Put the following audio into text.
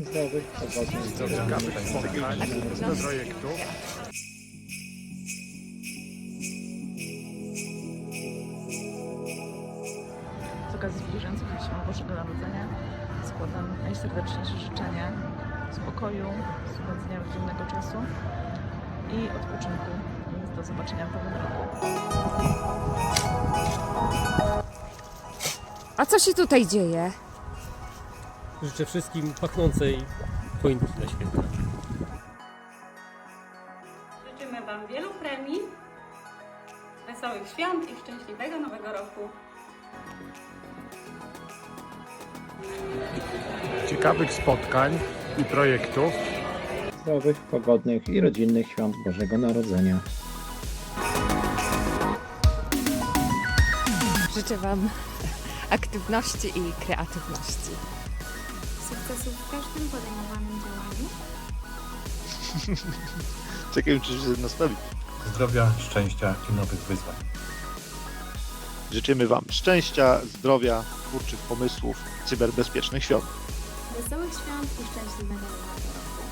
Ciekawych spotkań do projektu. Z okazji zbliżającego się Bożego Narodzenia składam najserdeczniejsze życzenia spokoju, spędzenia rodzinnego czasu i odpoczynku. Do zobaczenia w nowym roku. A co się tutaj dzieje? Życzę wszystkim pachnącej choinki na święta. Życzymy Wam wielu premii, wesołych świąt i szczęśliwego nowego roku. Ciekawych spotkań i projektów. Zdrowych, pogodnych i rodzinnych świąt Bożego Narodzenia. Życzę Wam aktywności i kreatywności. Sukcesów w każdym podejmowanym działaniu. Czekaj, czy się nastawić. zdrowia, szczęścia i nowych wyzwań. Życzymy Wam szczęścia, zdrowia, twórczych pomysłów, cyberbezpiecznych świąt. Wesołych świąt i szczęśliwego nowego roku.